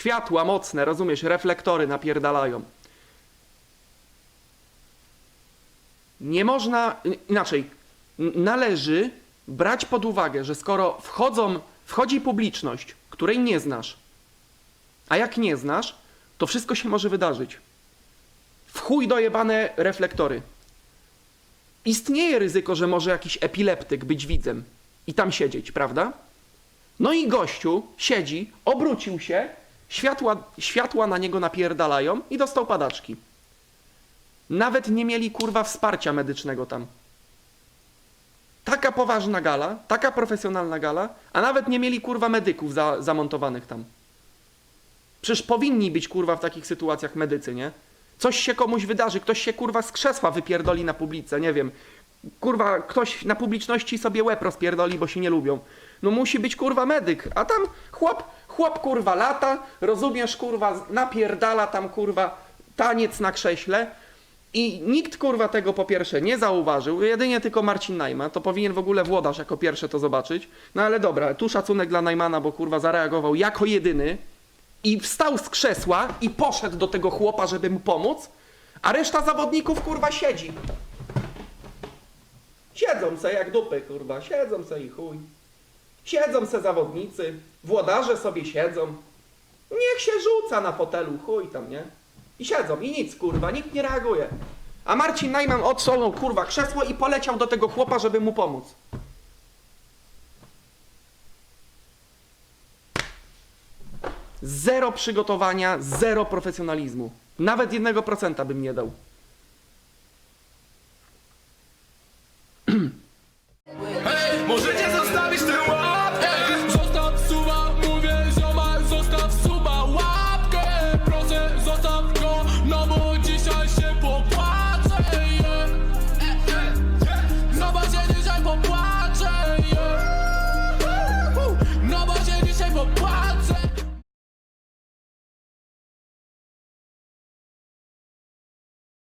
Światła mocne, rozumiesz, reflektory napierdalają. Nie można, inaczej, należy brać pod uwagę, że skoro wchodzą, wchodzi publiczność, której nie znasz, a jak nie znasz, to wszystko się może wydarzyć. W chuj dojebane reflektory. Istnieje ryzyko, że może jakiś epileptyk być widzem i tam siedzieć, prawda? No i gościu siedzi, obrócił się, światła, światła na niego napierdalają i dostał padaczki. Nawet nie mieli kurwa wsparcia medycznego tam. Taka poważna gala, taka profesjonalna gala, a nawet nie mieli kurwa medyków za, zamontowanych tam. Przecież powinni być kurwa w takich sytuacjach medycy, nie? Coś się komuś wydarzy, ktoś się kurwa z krzesła wypierdoli na publice, nie wiem. Kurwa, ktoś na publiczności sobie łeb rozpierdoli, bo się nie lubią. No musi być kurwa medyk, a tam chłop, chłop kurwa lata, rozumiesz kurwa, napierdala tam kurwa taniec na krześle i nikt kurwa tego po pierwsze nie zauważył, jedynie tylko Marcin Najman, to powinien w ogóle włodarz jako pierwsze to zobaczyć. No ale dobra, tu szacunek dla Najmana, bo kurwa zareagował jako jedyny i wstał z krzesła i poszedł do tego chłopa, żeby mu pomóc, a reszta zawodników kurwa siedzi. Siedzą se jak dupy, kurwa, siedzą se i chuj. Siedzą se zawodnicy, włodarze sobie siedzą. Niech się rzuca na fotelu, chuj tam, nie? I siedzą, i nic, kurwa, nikt nie reaguje. A Marcin Najman odsunął, kurwa, krzesło i poleciał do tego chłopa, żeby mu pomóc. Zero przygotowania, zero profesjonalizmu. Nawet jednego procenta bym nie dał. Hej, możecie No more.